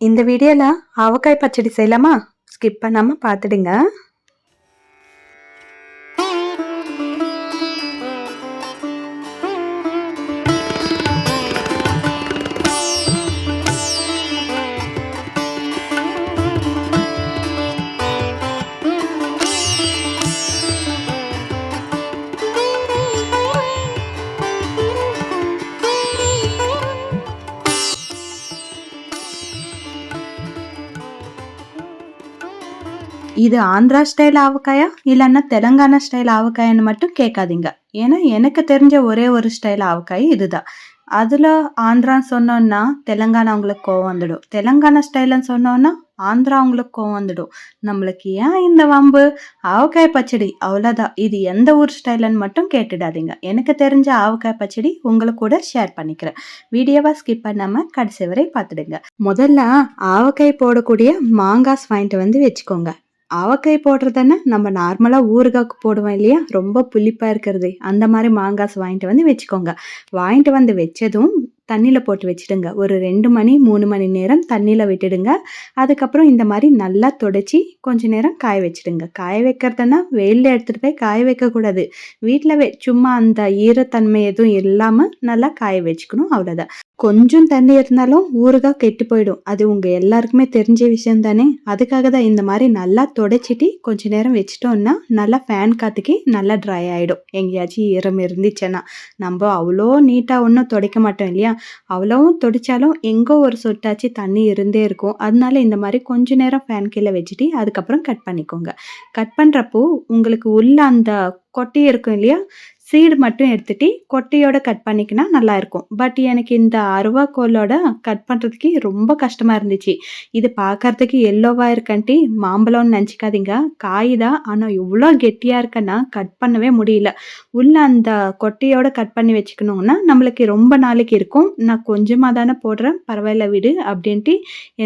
இந்த வீடியோவில் ஆவக்காய் பச்சடி செய்யலாமா? ஸ்கிப் பண்ணாமல் பார்த்துடுங்க. இது ஆந்திரா ஸ்டைல் ஆவக்காயா? இல்லைன்னா தெலுங்கானா ஸ்டைல் ஆவக்காயான்னு மட்டும் கேட்காதீங்க. ஏன்னா எனக்கு தெரிஞ்ச ஒரே ஒரு ஸ்டைல் ஆவக்காய் இதுதான். அதில் ஆந்திரான்னு சொன்னோன்னா தெலுங்கானா அவங்களுக்கு கோவம் வந்துடும். தெலங்கானா ஸ்டைலுன்னு சொன்னோன்னா ஆந்திரா அவங்களுக்கு கோவம் வந்துடும். நம்மளுக்கு ஏன் இந்த வம்பு? ஆவக்காய் பச்சடி அவ்வளோதான் இது எந்த ஊர் ஸ்டைலுன்னு மட்டும் கேட்டுடாதீங்க. எனக்கு தெரிஞ்ச ஆவக்காய் பச்சடி உங்களுக்கு கூட ஷேர் பண்ணிக்கிறேன். வீடியோவை ஸ்கிப் பண்ணாமல் கடைசி வரை பார்த்துடுங்க. முதல்ல ஆவக்காய் போடக்கூடிய மாங்காஸ் வாங்கிட்டு வந்து வச்சுக்கோங்க. ஆவக்காய் போடுறதுன்னா நம்ம நார்மலாக ஊறுகாய்க்கு போடுவோம் இல்லையா? ரொம்ப புளிப்பாக இருக்கிறது அந்த மாதிரி மாங்காஸ் வாங்கிட்டு வந்து வச்சுக்கோங்க. வாங்கிட்டு வந்து வச்சதும் தண்ணியில் போட்டு வச்சுடுங்க. ஒரு ரெண்டு மணி மூணு மணி நேரம் தண்ணியில் விட்டுடுங்க. அதுக்கப்புறம் இந்த மாதிரி நல்லா தொடச்சி கொஞ்ச நேரம் காய வச்சுடுங்க. காய வைக்கிறதுனா வெயிலில் எடுத்துகிட்டு போய் காய வைக்கக்கூடாது வீட்டில் வே சும்மா அந்த ஈரத்தன்மை எதுவும் இல்லாமல் நல்லா காய வச்சுக்கணும் அவ்வளோதான் கொஞ்சம் தண்ணி இருந்தாலும் ஊறுகாய் கெட்டு போயிடும். அது உங்கள் எல்லாருக்குமே தெரிஞ்ச விஷயம் தானே? அதுக்காக தான் இந்த மாதிரி நல்லா தொடச்சிட்டு கொஞ்ச நேரம் வச்சிட்டோம்னா நல்லா ஃபேன் காற்றுக்கு நல்லா ட்ரை ஆகிடும் எங்கேயாச்சும் ஈரம் இருந்துச்சுன்னா. நம்ம அவ்வளோ நீட்டாக ஒன்றும் துடைக்க மாட்டோம் இல்லையா? அவ்வளோவும் துடைச்சாலும் எங்கோ ஒரு சொட்டாச்சு தண்ணி இருந்தே இருக்கும். அதனால இந்த மாதிரி கொஞ்ச நேரம் ஃபேன் கீழே வச்சுட்டு அதுக்கப்புறம் கட் பண்ணிக்கோங்க. கட் பண்ணுறப்போ உங்களுக்கு உள்ள அந்த கொட்டி இருக்கும் இல்லையா? சீடு மட்டும் எடுத்துட்டு கொட்டையோட கட் பண்ணிக்கினா நல்லா இருக்கும். பட் எனக்கு இந்த அருவாக்கோலோட கட் பண்ணுறதுக்கு ரொம்ப கஷ்டமாக இருந்துச்சு. இது பார்க்கறதுக்கு எல்லோவாக இருக்கன்ட்டு மாம்பழம்னு நினச்சிக்காதீங்க. காய் தான். ஆனால் இவ்வளோ கெட்டியாக இருக்கன்னா கட் பண்ணவே முடியல. உள்ள அந்த கொட்டையோட கட் பண்ணி வச்சுக்கணுன்னா நம்மளுக்கு ரொம்ப நாளைக்கு இருக்கும். நான் கொஞ்சமாக தானே போடுறேன். பரவாயில்ல விடு அப்படின்ட்டு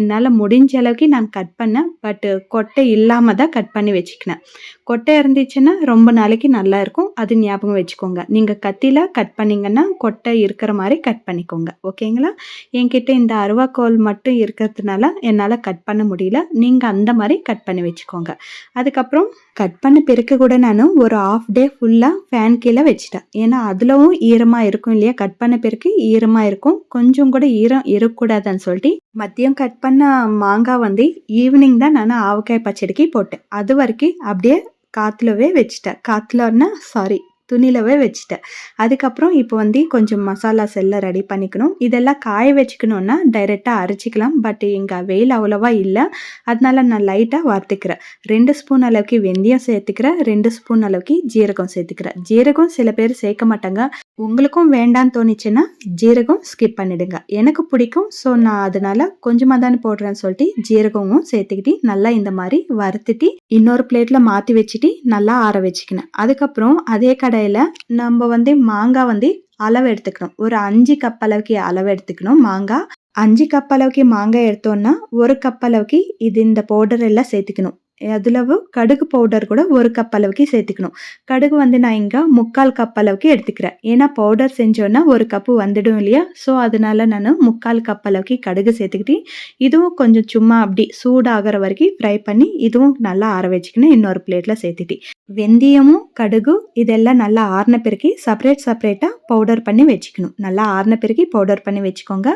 என்னால் முடிஞ்ச அளவுக்கு நான் கட் பண்ணேன். பட்டு கொட்டை இல்லாமல் தான் கட் பண்ணி வச்சுக்கினேன். கொட்டை இருந்துச்சுன்னா ரொம்ப நாளைக்கு நல்லா இருக்கும். அது ஞாபகம் வச்சு வச்சுக்கோங்க. நீங்கள் கத்தியில் கட் பண்ணிங்கன்னா கொட்டை இருக்கிற மாதிரி கட் பண்ணிக்கோங்க. ஓகேங்களா? என்கிட்ட இந்த அருவாக்கோல் மட்டும் இருக்கிறதுனால என்னால் கட் பண்ண முடியல. நீங்கள் அந்த மாதிரி கட் பண்ணி வச்சுக்கோங்க. அதுக்கப்புறம் கட் பண்ண பிறகு கூட நான் ஒரு ஆஃப் டே ஃபுல்லாக ஃபேன் கீழே வச்சுட்டேன். ஏன்னா அதுலவும் ஈரமாக இருக்கும் இல்லையா? கட் பண்ண பிறகு ஈரமாக இருக்கும். கொஞ்சம் கூட ஈரம் இருக்கக்கூடாதுன்னு சொல்லிட்டு மதியம் கட் பண்ண மாங்காய் வந்து ஈவினிங் தான் நான் ஆவக்காய் பச்சடிக்கு போட்டேன். அது வரைக்கும் அப்படியே காற்றுலவே வச்சுட்டேன். காற்றுலன்னா சாரி துணிலவே வச்சுட்டேன். அதுக்கப்புறம் இப்போ வந்து கொஞ்சம் மசாலாஸ் எல்லாம் ரெடி பண்ணிக்கணும். இதெல்லாம் காய வச்சுக்கணுன்னா டைரெக்டாக அரைச்சிக்கலாம். பட் எங்கள் வெயில் அவ்வளோவா இல்லை. அதனால நான் லைட்டாக வறுத்துக்கிறேன். ரெண்டு ஸ்பூன் அளவுக்கு வெந்தயம் சேர்த்துக்கிறேன். ரெண்டு ஸ்பூன் அளவுக்கு ஜீரகம் சேர்த்துக்கிறேன். ஜீரகம் சில பேர் சேர்க்க மாட்டாங்க. உங்களுக்கும் வேண்டான்னு தோணுச்சுன்னா ஜீரகம் ஸ்கிப் பண்ணிடுங்க. எனக்கு பிடிக்கும். ஸோ நான் அதனால கொஞ்சமாக தானே போடுறேன்னு சொல்லிட்டு ஜீரகமும் சேர்த்துக்கிட்டு நல்லா இந்த மாதிரி வறுத்துட்டு இன்னொரு பிளேட்டில் மாற்றி வச்சுட்டு நல்லா ஆற வச்சுக்கினேன் அதுக்கப்புறம் அதே கடையில் நம்ம வந்து மாங்காய் வந்து அளவு எடுத்துக்கணும். ஒரு அஞ்சு கப் அளவுக்கு அளவு எடுத்துக்கணும் மாங்காய் அஞ்சு கப் அளவுக்கு மாங்காய் எடுத்தோன்னா ஒரு கப் அளவுக்கு இது இந்த பவுடர் எல்லாம் சேர்த்துக்கணும். அதுலவு கடுகு பவுடர் கூட ஒரு கப் அளவுக்கு சேர்த்துக்கணும். கடுகு வந்து நான் இங்கே முக்கால் கப் அளவுக்கு எடுத்துக்கிறேன். ஏன்னா பவுடர் செஞ்சோன்னா ஒரு கப்பு வந்துடும் இல்லையா? ஸோ அதனால நான் முக்கால் கப் அளவுக்கு கடுகு சேர்த்துக்கிட்டு இதுவும் கொஞ்சம் சும்மா அப்படி சூடாகிற வரைக்கும் ஃப்ரை பண்ணி இதுவும் நல்லா ஆற வச்சுக்கணும் இன்னொரு பிளேட்டில் சேர்த்துட்டு வெந்தயமும் கடுகு இதெல்லாம் நல்லா ஆறின பிறகு செப்பரேட் செப்பரேட்டாக பவுடர் பண்ணி வச்சுக்கணும். நல்லா ஆறின பிறகு பவுடர் பண்ணி வச்சுக்கோங்க.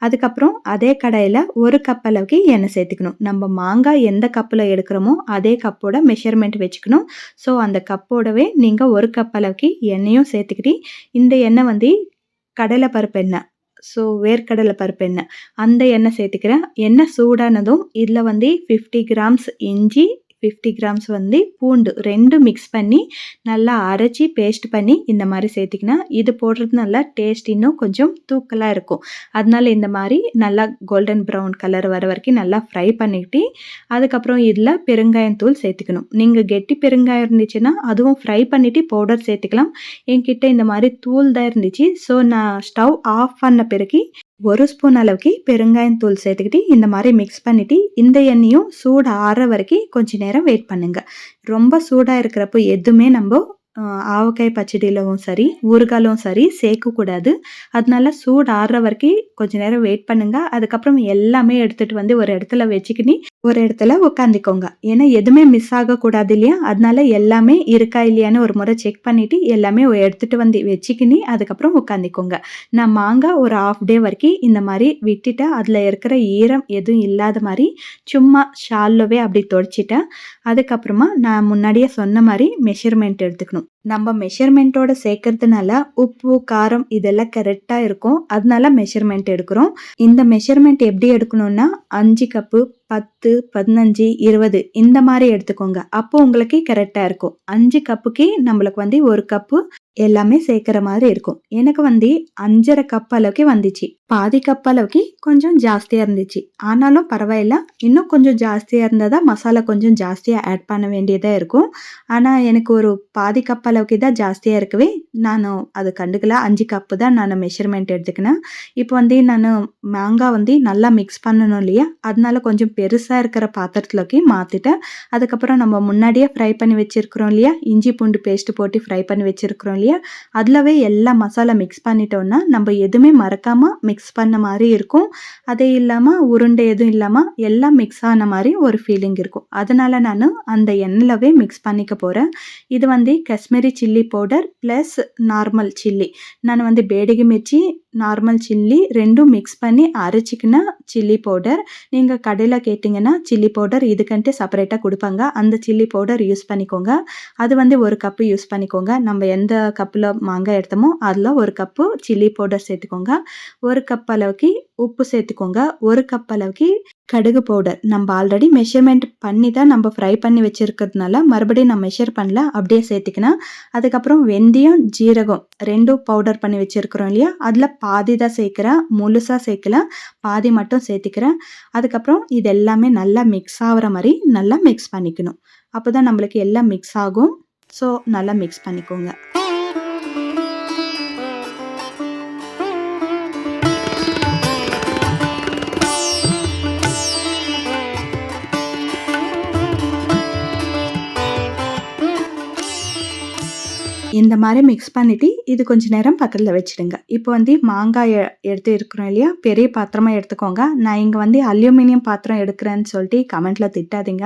அதுக்கப்புறம் அதே கடையில் ஒரு கப் அளவுக்கு எண்ணெய் சேர்த்துக்கணும். நம்ம மாங்காய் எந்த கப்பில் எடுக்கிறோமோ அதே கப்போட மெஷர்மெண்ட் வச்சுக்கணும். ஸோ அந்த கப்போடவே நீங்கள் ஒரு கப் அளவுக்கு எண்ணெயும் சேர்த்துக்கிட்டு இந்த எண்ணெய் வந்து கடலை பருப்பு எண்ணெய். ஸோ வேர்க்கடலை பருப்பு எண்ணெய். அந்த எண்ணெய் சேர்த்துக்கிறேன். எண்ணெய் சூடானதும் இதில் வந்து ஃபிஃப்டி கிராம்ஸ் இஞ்சி ஃபிஃப்டி கிராம்ஸ் வந்து பூண்டு ரெண்டும் மிக்ஸ் பண்ணி நல்லா அரைச்சி பேஸ்ட் பண்ணி இந்த மாதிரி சேர்த்திக்கினா இது போடுறது நல்லா டேஸ்ட் இன்னும் கொஞ்சம் தூக்கலாக இருக்கும். அதனால இந்த மாதிரி நல்லா கோல்டன் ப்ரௌன் கலர் வர வரைக்கும் நல்லா ஃப்ரை பண்ணிக்கிட்டு அதுக்கப்புறம் இதில் பெருங்காயம் தூள் சேர்த்துக்கணும். நீங்கள் கெட்டி பெருங்காயம் இருந்துச்சுன்னா அதுவும் ஃப்ரை பண்ணிவிட்டு பவுடர் சேர்த்துக்கலாம். என்கிட்ட இந்த மாதிரி தூள் தான் இருந்துச்சு. ஸோ நான் ஸ்டவ் ஆஃப் பண்ண பிறகு ஒரு ஸ்பூன் அளவுக்கு பெருங்காயம் தூள் சேர்த்துக்கிட்டு இந்த மாதிரி மிக்ஸ் பண்ணிவிட்டு இந்த எண்ணெயும் சூடு ஆற வரைக்கும் கொஞ்ச நேரம் வெயிட் பண்ணுங்கள் ரொம்ப சூடாக இருக்கிறப்போ எதுவுமே நம்ம ஆவக்காய் பச்சடியிலவும் சரி, ஊறுகாலும் சரி சேர்க்கக்கூடாது. அதனால சூடு ஆறுற வரைக்கும் கொஞ்ச நேரம் வெயிட் பண்ணுங்கள் அதுக்கப்புறம் எல்லாமே எடுத்துகிட்டு வந்து ஒரு இடத்துல வச்சுக்கினி, ஒரு இடத்துல உட்காந்துக்கோங்க. ஏன்னா எதுவுமே மிஸ் ஆகக்கூடாது இல்லையா? அதனால எல்லாமே இருக்கா இல்லையான்னு ஒரு முறை செக் பண்ணிட்டு, எல்லாமே எடுத்துட்டு வந்து வச்சுக்கினி, அதுக்கப்புறம் உட்காந்துக்கோங்க. நான் மாங்காய் ஒரு ஹாஃப் டே வரைக்கும் இந்த மாதிரி விட்டுட்டு அதில் இருக்கிற ஈரம் எதுவும் இல்லாத மாதிரி சும்மா ஷால்லவே அப்படி தொடச்சிட்டேன். அதுக்கப்புறமா நான் முன்னாடியே சொன்ன மாதிரி மெஷர்மெண்ட் எடுத்துக்கணும். நம்ம மெஷர்மெண்ட்டோட சேர்க்கறதுனால உப்பு, காரம் இதெல்லாம் கரெக்டாக இருக்கும். அதனால மெஷர்மெண்ட் எடுக்கிறோம். இந்த மெஷர்மெண்ட் எப்படி எடுக்கணும்னா, அஞ்சு கப்பு, 10, 15, 20 இந்த மாதிரி எடுத்துக்கோங்க. அப்போ உங்களுக்கு கரெக்டாக இருக்கும். அஞ்சு கப்புக்கு நம்மளுக்கு வந்து ஒரு கப்பு எல்லாமே சேர்க்கிற மாதிரி இருக்கும். எனக்கு வந்து 5 1/2 கப் அளவுக்கு வந்துச்சு. பாதி கப் அளவுக்கு கொஞ்சம் ஜாஸ்தியாக இருந்துச்சு. ஆனாலும் பரவாயில்ல. இன்னும் கொஞ்சம் ஜாஸ்தியாக இருந்தால் தான் மசாலா கொஞ்சம் ஜாஸ்தியாக ஆட் பண்ண வேண்டியதாக இருக்கும். ஆனால் எனக்கு ஒரு பாதி கப் அளவுக்கு தான் ஜாஸ்தியாக இருக்கவே, நான் அது கண்டுக்கல. அஞ்சு கப்பு தான் நான் மெஷர்மெண்ட் எடுத்துக்கினேன். இப்போ வந்து நான் மாங்காய் வந்து நல்லா மிக்ஸ் பண்ணணும் இல்லையா? அதனால கொஞ்சம் பெருசாக இருக்கிற பாத்திரத்துலக்கு மாற்றிட்டேன் அதுக்கப்புறம் நம்ம முன்னாடியே ஃப்ரை பண்ணி வச்சுருக்குறோம் இல்லையா? இஞ்சி பூண்டு பேஸ்ட் போட்டு ஃப்ரை பண்ணி வச்சுருக்குறோம் இல்லையா? அதுலவே எல்லா மசாலா மிக்ஸ் பண்ணிட்டோன்னா நம்ம எதுவுமே மறக்காமல் மிக்ஸ் பண்ண மாதிரி இருக்கும். அதே இல்லாமல் உருண்டை எதுவும் இல்லாமல் எல்லாம் மிக்ஸ் ஆன மாதிரி ஒரு ஃபீலிங் இருக்கும். அதனால நான் அந்த எண்ணெயிலவே மிக்ஸ் பண்ணிக்க போகிறேன் இது வந்து Kashmiri chilli powder plus normal chilli. நான் வந்து பேடகி மிர்ச்சி, நார்மல் சில்லி ரெண்டும் மிக்ஸ் பண்ணி அரைச்சிக்கினா சில்லி பவுடர். நீங்கள் கடையில் கேட்டிங்கன்னா சில்லி பவுடர் இதுக்குன்ட்டு செப்பரேட்டாக கொடுப்பாங்க அந்த சில்லி பவுடர் யூஸ் பண்ணிக்கோங்க. அது வந்து ஒரு கப்பு யூஸ் பண்ணிக்கோங்க. நம்ம எந்த கப்பில் மாங்காய் எடுத்தோமோ, அதில் ஒரு கப்பு சில்லி பவுடர் சேர்த்துக்கோங்க. ஒரு கப் அளவுக்கு உப்பு சேர்த்துக்கோங்க. ஒரு கப் அளவுக்கு கடுகு பவுடர். நம்ம ஆல்ரெடி மெஷர்மெண்ட் பண்ணி தான் நம்ம ஃப்ரை பண்ணி வச்சுருக்கிறதுனால மறுபடியும் நான் மெஷர் பண்ணல. அப்படியே சேர்த்துக்கினேன். அதுக்கப்புறம் வெந்தயம், ஜீரகம் ரெண்டும் பவுடர் பண்ணி வச்சுருக்குறோம் இல்லையா? அதில் பாதி தான் சேர்க்குறேன் முழுசாக சேர்க்கல. பாதி மட்டும் சேர்த்துக்கிறேன். அதுக்கப்புறம் இது எல்லாமே நல்லா மிக்ஸ் ஆகுற மாதிரி நல்லா மிக்ஸ் பண்ணிக்கணும். அப்போ தான் நம்மளுக்கு எல்லாம் மிக்ஸ் ஆகும். ஸோ நல்லா மிக்ஸ் பண்ணிக்கோங்க. இந்த மாதிரி மிக்ஸ் பண்ணிட்டு, இது கொஞ்ச நேரம் பக்கத்தில் வச்சுடுங்க. இப்போ வந்து மாங்காய் எடுத்து இருக்கிறோம் இல்லையா? பெரிய பாத்திரமா எடுத்துக்கோங்க. நான் இங்கே வந்து அலுமினியம் பாத்திரம் எடுக்கிறேன்னு சொல்லிட்டு கமெண்ட்ல திட்டாதீங்க.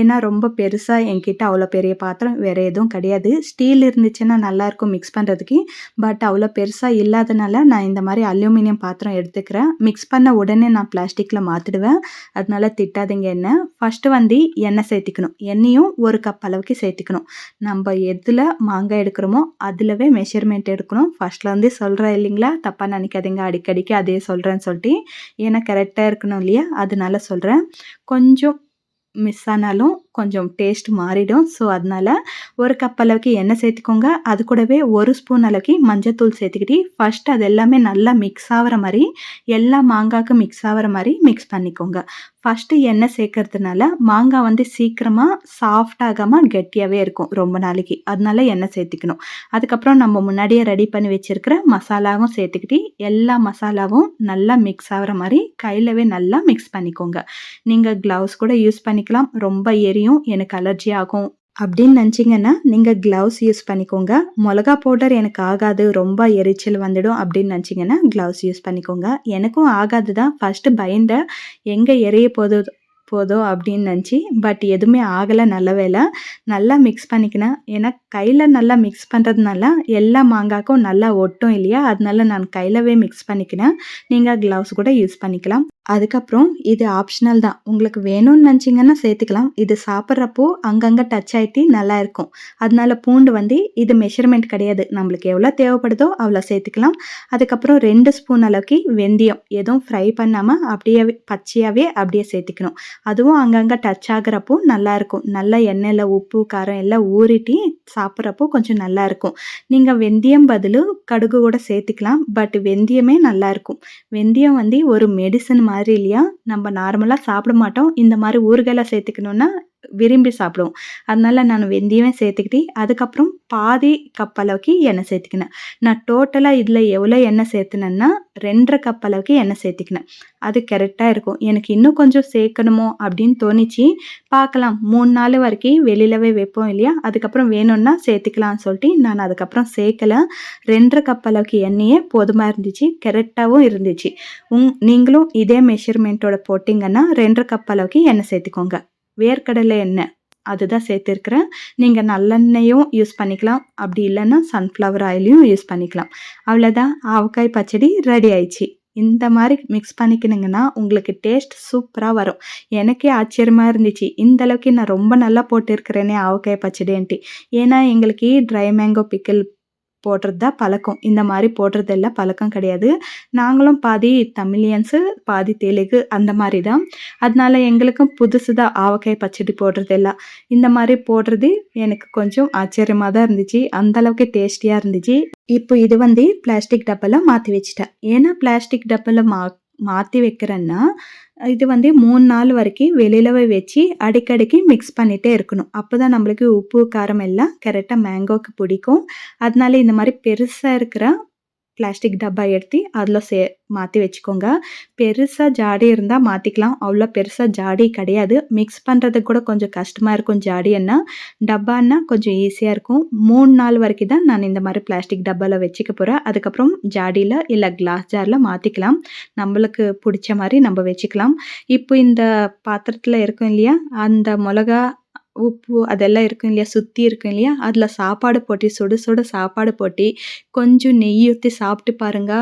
ஏன்னா ரொம்ப பெருசா என்கிட்ட அவ்வளோ பெரிய பாத்திரம் வேற எதுவும் கிடையாது. ஸ்டீல் இருந்துச்சுன்னா நல்லாயிருக்கும் மிக்ஸ் பண்ணுறதுக்கு பட் அவ்வளோ பெருசா இல்லாதனால நான் இந்த மாதிரி அலுமினியம் பாத்திரம் எடுத்துக்கிறேன். மிக்ஸ் பண்ண உடனே நான் பிளாஸ்டிக்ல மாத்திடுவேன். அதனால திட்டாதீங்க என்ன. ஃபர்ஸ்ட்டு வந்து எண்ணெய் சேர்த்துக்கணும். எண்ணெயும் ஒரு கப் அளவுக்கு சேர்த்துக்கணும். நம்ம எதுல மாங்காய் எடுக்கிறோம் அதுலவே மெஷர்மெண்ட் எடுக்கணும். ஃபர்ஸ்ட்ல சொல்கிறேன் இல்லைங்களா? தப்பாக நினைக்காதீங்க. அடிக்கடிக்கு அதே சொல்கிறேன்னு சொல்லிட்டு. ஏன்னா கரெக்டாக இருக்கணும் இல்லையா? அதனால சொல்கிறேன் கொஞ்சம் மிஸ் ஆனாலும் கொஞ்சம் டேஸ்ட் மாறிடும். ஸோ அதனால 1 கப் அளவுக்கு எண்ணெய் சேர்த்துக்கோங்க. அது கூடவே ஒரு ஸ்பூன் அளவுக்கு மஞ்சத்தூள் சேர்த்துக்கிட்டு, ஃபர்ஸ்ட் அது எல்லாமே நல்லா மிக்ஸ் ஆகிற மாதிரி எல்லா மாங்காய்க்கும் மிக்ஸ் ஆகிற மாதிரி மிக்ஸ் பண்ணிக்கோங்க. ஃபஸ்ட்டு எண்ணெய் சேர்க்கறதுனால மாங்காய் வந்து சீக்கிரமாக சாஃப்ட் ஆகாம இருக்கும் ரொம்ப நாளைக்கு. அதனால எண்ணெய் சேர்த்துக்கணும். அதுக்கப்புறம் நம்ம முன்னாடியே ரெடி பண்ணி வச்சிருக்கிற மசாலாவும் சேர்த்துக்கிட்டு, எல்லா மசாலாவும் நல்லா மிக்ஸ் ஆகிற மாதிரி கையிலவே நல்லா மிக்ஸ் பண்ணிக்கோங்க. நீங்கள் க்ளவுஸ் கூட யூஸ் பண்ணிக்கலாம். ரொம்ப எரியும். எனக்கு அலர்ஜி ஆகும். அப்படின்னு நினச்சிங்கன்னா, நீங்கள் க்ளவுஸ் யூஸ் பண்ணிக்கோங்க. மிளகா பவுடர் எனக்கு ஆகாது. ரொம்ப எரிச்சல் வந்துடும் அப்படின்னு நினச்சிங்கன்னா, க்ளவுஸ் யூஸ் பண்ணிக்கோங்க. எனக்கும் ஆகாது தான். ஃபர்ஸ்ட்டு பயந்த எங்கே எரிய போதோ போதோ அப்படின்னு நினச்சி பட் எதுவுமே ஆகலை நல்ல வேலை நல்லா மிக்ஸ் பண்ணிக்கினேன். ஏன்னா கையில் நல்லா மிக்ஸ் பண்ணுறதுனால எல்லா மாங்காய்க்கும் நல்லா ஒட்டும் இல்லையா? அதனால நான் கையிலவே மிக்ஸ் பண்ணிக்கினேன். நீங்கள் க்ளவுஸ் கூட யூஸ் பண்ணிக்கலாம். அதுக்கப்புறம் இது ஆப்ஷனல் தான். உங்களுக்கு வேணும்னு நினச்சிங்கன்னா சேர்த்துக்கலாம். இது சாப்பிட்றப்போ அங்கங்கே டச் ஆகிட்டி நல்லா இருக்கும் அதனால பூண்டு வந்து இது மெஷர்மெண்ட் கிடையாது. நம்மளுக்கு எவ்வளோ தேவைப்படுதோ அவ்வளோ சேர்த்துக்கலாம். அதுக்கப்புறம் ரெண்டு ஸ்பூன் அளவுக்கு வெந்தயம். எதுவும் ஃப்ரை பண்ணாமல் அப்படியே பச்சையாகவே அப்படியே சேர்த்துக்கணும். அதுவும் அங்கங்கே டச் ஆகுறப்போ நல்லாயிருக்கும். நல்லா எண்ணெயில் உப்பு, காரம் எல்லாம் ஊறிட்டு சாப்பிட்றப்போ கொஞ்சம் நல்லாயிருக்கும். நீங்கள் வெந்தயம் பதிலு கடுகு கூட சேர்த்துக்கலாம். பட் வெந்தயமே நல்லாயிருக்கும். வெந்தயம் வந்து ஒரு மெடிசன் மாதிரி இல்லையா? நம்ம நார்மலாக சாப்பிட மாட்டோம். இந்த மாதிரி ஊறுகாய்ல சேர்த்துக்கணுன்னா விரும்பி சாப்பிடுவோம். அதனால நான் வெந்தயமே சேர்த்துக்கிட்டு அதுக்கப்புறம் பாதி கப் அளவுக்கு எண்ணெய் சேர்த்துக்கினேன். நான் டோட்டலாக இதில் எவ்வளோ எண்ணெய் சேர்த்துனேன்னா ரெண்டரை கப் அளவுக்கு எண்ணெய் சேர்த்துக்கினேன். அது கரெக்டாக இருக்கும். எனக்கு இன்னும் கொஞ்சம் சேர்க்கணுமோ அப்படின்னு தோணிச்சு பார்க்கலாம். மூணு நாள் வரைக்கும் வெளியிலவே வைப்போம் இல்லையா? அதுக்கப்புறம் வேணும்னா சேர்த்துக்கலாம்னு சொல்லிட்டு நான் அதுக்கப்புறம் சேர்க்கல. ரெண்டரை கப் அளவுக்கு எண்ணெயே போதுமாக இருந்துச்சு கரெக்டாகவும் இருந்துச்சு. உங் நீங்களும் இதே மெஷர்மெண்ட்டோட போட்டிங்கன்னா ரெண்டரை கப் அளவுக்கு எண்ணெய் சேர்த்துக்கோங்க. வேர்க்கடலை எண்ணெய். அதுதான் சேர்த்துருக்குறேன். நீங்கள் நல்லெண்ணெயும் யூஸ் பண்ணிக்கலாம். அப்படி இல்லைன்னா சன்ஃப்ளவர் ஆயிலையும் யூஸ் பண்ணிக்கலாம். அவ்வளோதான் ஆவக்காய் பச்சடி ரெடி ஆயிடுச்சு. இந்த மாதிரி மிக்ஸ் பண்ணிக்கினீங்கன்னா உங்களுக்கு டேஸ்ட் சூப்பராக வரும். எனக்கே ஆச்சரியமாக இருந்துச்சு. இந்த அளவுக்கு நான் ரொம்ப நல்லா போட்டிருக்கிறேனே ஆவக்காய் பச்சடின்ட்டு. ஏன்னா எங்களுக்கு ட்ரை மேங்கோ பிக்கிள் போடுறது தான் பழக்கம். இந்த மாதிரி போடுறதெல்லாம் பழக்கம் கிடையாது. நாங்களும் பாதி தமிழியன்ஸு பாதி தெலுங்கு அந்த மாதிரி தான் அதனால எங்களுக்கும் புதுசு தான் ஆவக்காய் பச்சடி போடுறதெல்லாம் இந்த மாதிரி போடுறது எனக்கு கொஞ்சம் ஆச்சரியமாக தான் இருந்துச்சு அந்தளவுக்கு டேஸ்டியாக இருந்துச்சு. இப்போ இது வந்து பிளாஸ்டிக் டப்பாவில் மாற்றி வச்சுட்டேன். ஏன்னா பிளாஸ்டிக் டப்பாவில் மா மாற்றி வைக்கிறேன்னா இது வந்து மூணு நாள் வரைக்கும் வெளியிலவே வச்சு அடிக்கடிக்கு மிக்ஸ் பண்ணிகிட்டே இருக்கணும். அப்போ தான் நம்மளுக்கு உப்பு காரம் எல்லாம் கரெக்டாக மேங்கோக்கு பிடிக்கும். அதனால இந்த மாதிரி பெருசாக இருக்கிற பிளாஸ்டிக் டப்பா எடுத்து அதில் சே மாற்றி வச்சுக்கோங்க. பெருசாக ஜாடி இருந்தால் மாற்றிக்கலாம் அவ்வளோ பெருசாக ஜாடி கிடையாது. மிக்ஸ் பண்ணுறதுக்கு கூட கொஞ்சம் கஷ்டமாக இருக்கும் ஜாடின்னா டப்பான்னா கொஞ்சம் ஈஸியாக இருக்கும். மூணு நாள் வரைக்கும் தான் நான் இந்த மாதிரி பிளாஸ்டிக் டப்பாவில் வச்சுக்க போகிறேன் அதுக்கப்புறம் ஜாடியில் இல்லை கிளாஸ் ஜாரில் மாற்றிக்கலாம் நம்மளுக்கு பிடிச்ச மாதிரி நம்ம வச்சுக்கலாம். இப்போ இந்த பாத்திரத்தில் இருக்கும் இல்லையா? அந்த மிளகா உப்பு அதெல்லாம் இருக்கும் இல்லையா? சுற்றி இருக்கும் இல்லையா? அதில் சாப்பாடு போட்டு சுட சுட சாப்பாடு போட்டு. கொஞ்சம் நெய் ஊற்றி சாப்பிட்டு பாருங்க.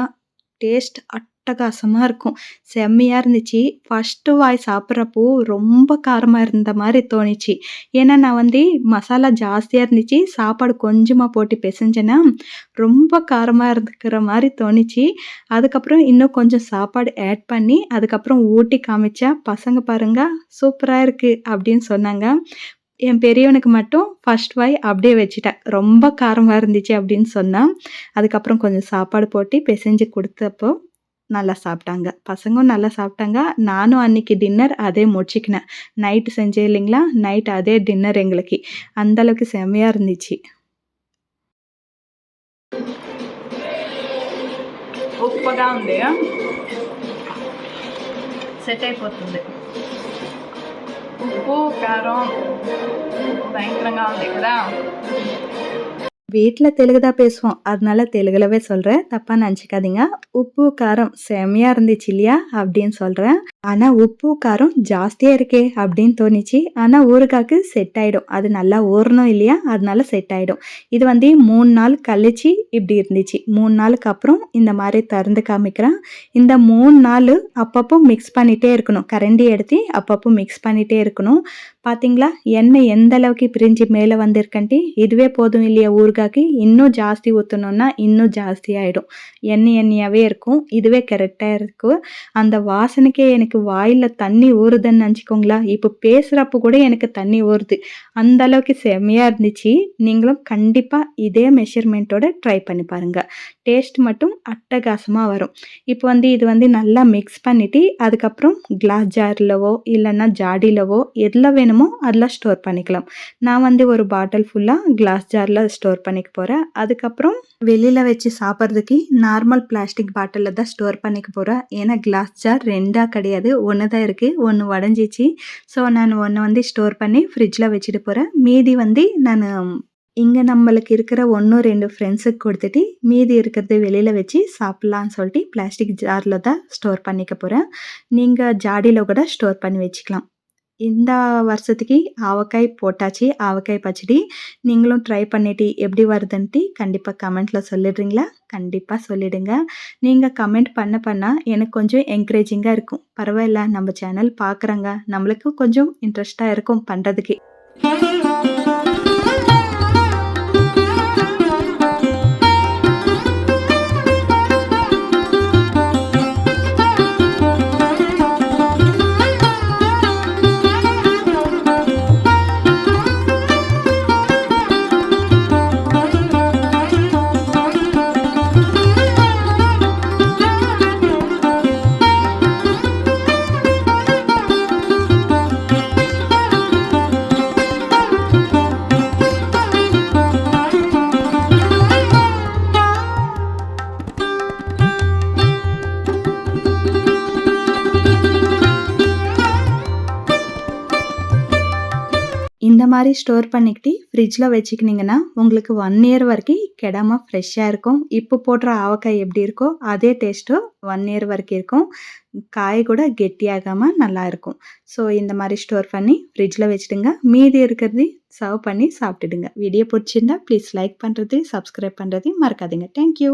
டேஸ்ட் அட்டகாசமாக இருக்கும். செம்மையாக இருந்துச்சு. ஃபஸ்ட்டு வாய் சாப்பிட்றப்போ ரொம்ப காரமாக இருந்த மாதிரி தோணிச்சு. ஏன்னா நான் வந்து மசாலா ஜாஸ்தியாக இருந்துச்சு. சாப்பாடு கொஞ்சமாக போட்டு பிசைஞ்சேன்னா ரொம்ப காரமாக இருந்துக்கிற மாதிரி தோணிச்சு. அதுக்கப்புறம் இன்னும் கொஞ்சம் சாப்பாடு ஆட் பண்ணி அதுக்கப்புறம் ஊட்டி காமிச்சா பசங்க பாருங்க சூப்பராக இருக்குது அப்படின்னு சொன்னாங்க. என் பெரியவனுக்கு மட்டும் ஃபஸ்ட் வாய் அப்படியே வச்சுட்டேன் ரொம்ப காரமாக இருந்துச்சு அப்படின்னு சொன்னான் அதுக்கப்புறம் கொஞ்சம் சாப்பாடு போட்டு பிசைஞ்சு கொடுத்தப்போ நல்லா சாப்பிட்டாங்க பசங்களும் நல்லா சாப்பிட்டாங்க நானும் அன்றைக்கி டின்னர் அதே முடிச்சிக்கினேன் நைட்டு செஞ்சேன் இல்லைங்களா நைட் அதே டின்னர் எங்களுக்கு அந்தளவுக்கு செம்மையாக இருந்துச்சு ఉప్పగా ఉంది సెట్ అయిపోతుంది ఉప్పు కారం భయంకరంగా ఉంది కదా வீட்டில் தெலுங்கு தான் பேசுவோம் அதனால தெலுங்குலவே சொல்கிறேன் தப்பாக நினச்சிக்காதீங்க உப்பு காரம் செம்மையாக இருந்துச்சு இல்லையா அப்படின்னு சொல்கிறேன் ஆனால் உப்பு காரம் ஜாஸ்தியாக இருக்கே அப்படின்னு தோணிச்சு. ஆனால் ஊறுகாய்க்கு செட் ஆகிடும் அது நல்லா ஊறணும் இல்லையா? அதனால செட் ஆகிடும் இது வந்து மூணு நாள் கழிச்சு இப்படி இருந்துச்சு. மூணு நாளுக்கு அப்புறம் இந்த மாதிரி திறந்து காமிக்கிறேன். இந்த மூணு நாள் அப்பப்போ மிக்ஸ் பண்ணிகிட்டே இருக்கணும். கரண்டி எடுத்து அப்பப்போ மிக்ஸ் பண்ணிகிட்டே இருக்கணும். பார்த்தீங்களா எண்ணெய் எந்த அளவுக்கு பிரிஞ்சு மேலே வந்திருக்கன்ட்டு? இதுவே போதும் இல்லையா ஊறுகாய்க்கு? இன்னும் ஜாஸ்தி ஊற்றணுன்னா இன்னும் ஜாஸ்தி ஆகிடும் எண்ணெய் எண்ணெயாகவே இருக்கும். இதுவே கரெக்டாக இருக்கும். அந்த வாசனைக்கே எனக்கு வாயில் தண்ணி ஊறுதுன்னு நினச்சிக்கோங்களா? இப்போ பேசுகிறப்ப கூட எனக்கு தண்ணி ஊறுது. அந்த அளவுக்கு செம்மையாக இருந்துச்சு. நீங்களும் கண்டிப்பாக இதே மெஷர்மெண்ட்டோட ட்ரை பண்ணி பாருங்கள் டேஸ்ட் மட்டும் அட்டகாசமாக வரும். இப்போ வந்து இது வந்து நல்லா மிக்ஸ் பண்ணிவிட்டு அதுக்கப்புறம் கிளாஸ் ஜார்லவோ இல்லைன்னா ஜாடிலவோ எதில் வேணுமோ அதில் ஸ்டோர் பண்ணிக்கலாம். நான் வந்து ஒரு பாட்டில் ஃபுல்லாக கிளாஸ் ஜாரில் ஸ்டோர் பண்ணிக்க போகிறேன் அதுக்கப்புறம் வெளியில் வச்சு சாப்பிட்றதுக்கு நார்மல் பிளாஸ்டிக் பாட்டிலில் தான் ஸ்டோர் பண்ணிக்க போகிறேன் ஏன்னா கிளாஸ் ஜார் ரெண்டாக கிடையாது. ஒன்று தான் இருக்குது ஒன்று உடஞ்சிச்சு. ஸோ நான் ஒன்று வந்து ஸ்டோர் பண்ணி ஃப்ரிட்ஜில் வச்சுட்டு போகிறேன் மீதி வந்து நான் இங்கே நம்மளுக்கு இருக்கிற ஒன்று ரெண்டு ஃப்ரெண்ட்ஸுக்கு கொடுத்துட்டு மீதி இருக்கிறத வெளியில் வச்சு சாப்பிட்லான்னு சொல்லிட்டு பிளாஸ்டிக் ஜாரில் தான் ஸ்டோர் பண்ணிக்க போகிறேன் நீங்கள் ஜாடியில் கூட ஸ்டோர் பண்ணி வச்சுக்கலாம். இந்த வருஷத்துக்கு ஆவக்காய் போட்டாச்சு ஆவக்காய் பச்சடி. நீங்களும் ட்ரை பண்ணிட்டு எப்படி வருதுன்ட்டு கண்டிப்பாக கமெண்ட்டில் சொல்லிடுறீங்களா? கண்டிப்பாக சொல்லிடுங்க. நீங்கள் கமெண்ட் பண்ண பண்ணால் எனக்கு கொஞ்சம் என்கரேஜிங்காக இருக்கும். பரவாயில்ல நம்ம சேனல் பார்க்குறாங்க நம்மளுக்கு கொஞ்சம் இன்ட்ரெஸ்ட்டாக இருக்கும் பண்ணுறதுக்கு மாதிரி ஸ்டோர் பண்ணிக்கிட்டு ஃப்ரிட்ஜில் வச்சுக்கினீங்கன்னா, உங்களுக்கு ஒன் இயர் வரைக்கும் கெடாம ஃப்ரெஷ்ஷாக இருக்கும். இப்போ போடுற ஆவக்காய் எப்படி இருக்கோ, அதே டேஸ்ட்டு ஒன் இயர் வரைக்கும் இருக்கும். காய் கூட கெட்டியாகாமல் நல்லா இருக்கும். ஸோ இந்த மாதிரி ஸ்டோர் பண்ணி ஃப்ரிட்ஜில் வச்சுடுங்க. மீதி இருக்கிறதையும் சர்வ் பண்ணி சாப்பிட்டுடுங்க. வீடியோ பிடிச்சிருந்தா ப்ளீஸ் லைக் பண்ணுறது சப்ஸ்கிரைப் பண்ணுறதையும் மறக்காதீங்க. Thank you.